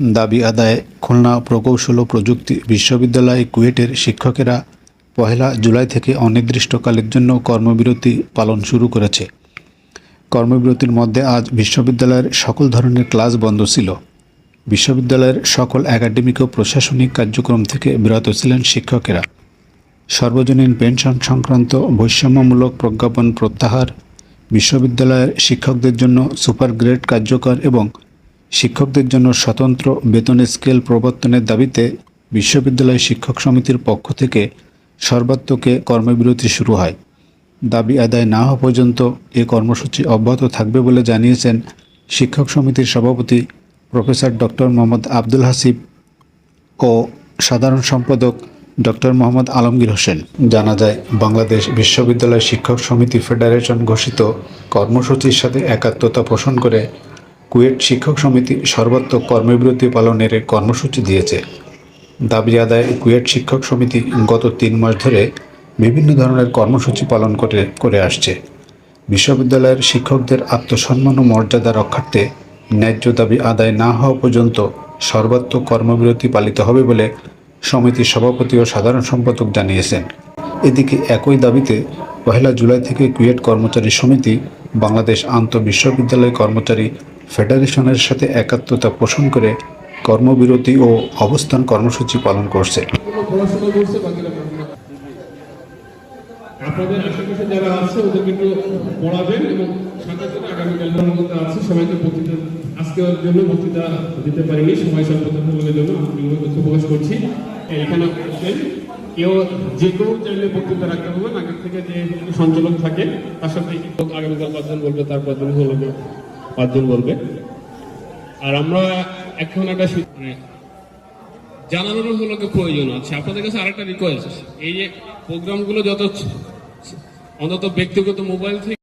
দাবি আদায়ে খুলনা প্রকৌশল ও প্রযুক্তি বিশ্ববিদ্যালয় কুয়েটের শিক্ষকেরা পহেলা জুলাই থেকে অনির্দিষ্টকালের জন্য কর্মবিরতি পালন শুরু করেছে। কর্মবিরতির মধ্যে আজ বিশ্ববিদ্যালয়ের সকল ধরনের ক্লাস বন্ধ ছিল। বিশ্ববিদ্যালয়ের সকল একাডেমিক ও প্রশাসনিক কার্যক্রম থেকে বিরত ছিলেন শিক্ষকেরা। সর্বজনীন পেনশন সংক্রান্ত বৈষম্যমূলক প্রজ্ঞাপন প্রত্যাহার, বিশ্ববিদ্যালয়ের শিক্ষকদের জন্য সুপার গ্রেড কার্যকর এবং শিক্ষকদের জন্য স্বতন্ত্র বেতন স্কেল প্রবর্তনের দাবিতে বিশ্ববিদ্যালয় শিক্ষক সমিতির পক্ষ থেকে সর্বাত্মকে কর্মবিরতি শুরু হয়। দাবি আদায় না হওয়া পর্যন্ত এ কর্মসূচি অব্যাহত থাকবে বলে জানিয়েছেন শিক্ষক সমিতির সভাপতি প্রফেসর ডক্টর মোহাম্মদ আব্দুল হাসিব ও সাধারণ সম্পাদক ডক্টর মোহাম্মদ আলমগীর হোসেন। জানা যায়, বাংলাদেশ বিশ্ববিদ্যালয় শিক্ষক সমিতি ফেডারেশন ঘোষিত কর্মসূচির সাথে একাত্মতা পোষণ করে কুয়েট শিক্ষক সমিতি সর্বাত্মক কর্মবিরতি পালনের কর্মসূচি দিয়েছে। দাবি আদায় কুয়েট শিক্ষক সমিতি গত তিন মাস ধরে বিভিন্ন ধরনের কর্মসূচি পালন করে করে আসছে। বিশ্ববিদ্যালয়ের শিক্ষকদের আত্মসম্মান ও মর্যাদা রক্ষার্থে ন্যায্য দাবি আদায় না হওয়া পর্যন্ত সর্বাত্মক কর্মবিরতি পালিত হবে বলে সমিতির সভাপতি ও সাধারণ সম্পাদক জানিয়েছেন। এদিকে একই দাবিতে পহেলা জুলাই থেকে কুয়েট কর্মচারী সমিতি বাংলাদেশ আন্ত বিশ্ববিদ্যালয় কর্মচারী ফেডারেশনের সাথে একাত্মতা পোষণ করে কর্মবিরতি ও অবস্থান কর্মসূচি পালন করছে। আপনাদের আশেপাশে যারা আছে, ওদেরকে একটু পড়াবেন এবং আছে, সবাইকে বক্তৃতা, আজকের জন্য বক্তৃতা দিতে পারিনি, সময় আমি দুঃখ প্রকাশ করছি। এখানে বলছেন, কেউ যে কেউ চাইলে বক্তৃতা রাখতে পারবেন আগের থেকে যে সঞ্চালক থাকে তার সাথে আগামীকাল পাঁচজন বলবে তার পাঁচজন হলো পাঁচজন বলবে। আর আমরা এখন একটা মানে জানানোর হলো প্রয়োজন আছে। আপনাদের কাছে আরেকটা রিকোয়েস্ট এই যে প্রোগ্রামগুলো যত অন্তত ব্যক্তিগত মোবাইল থেকে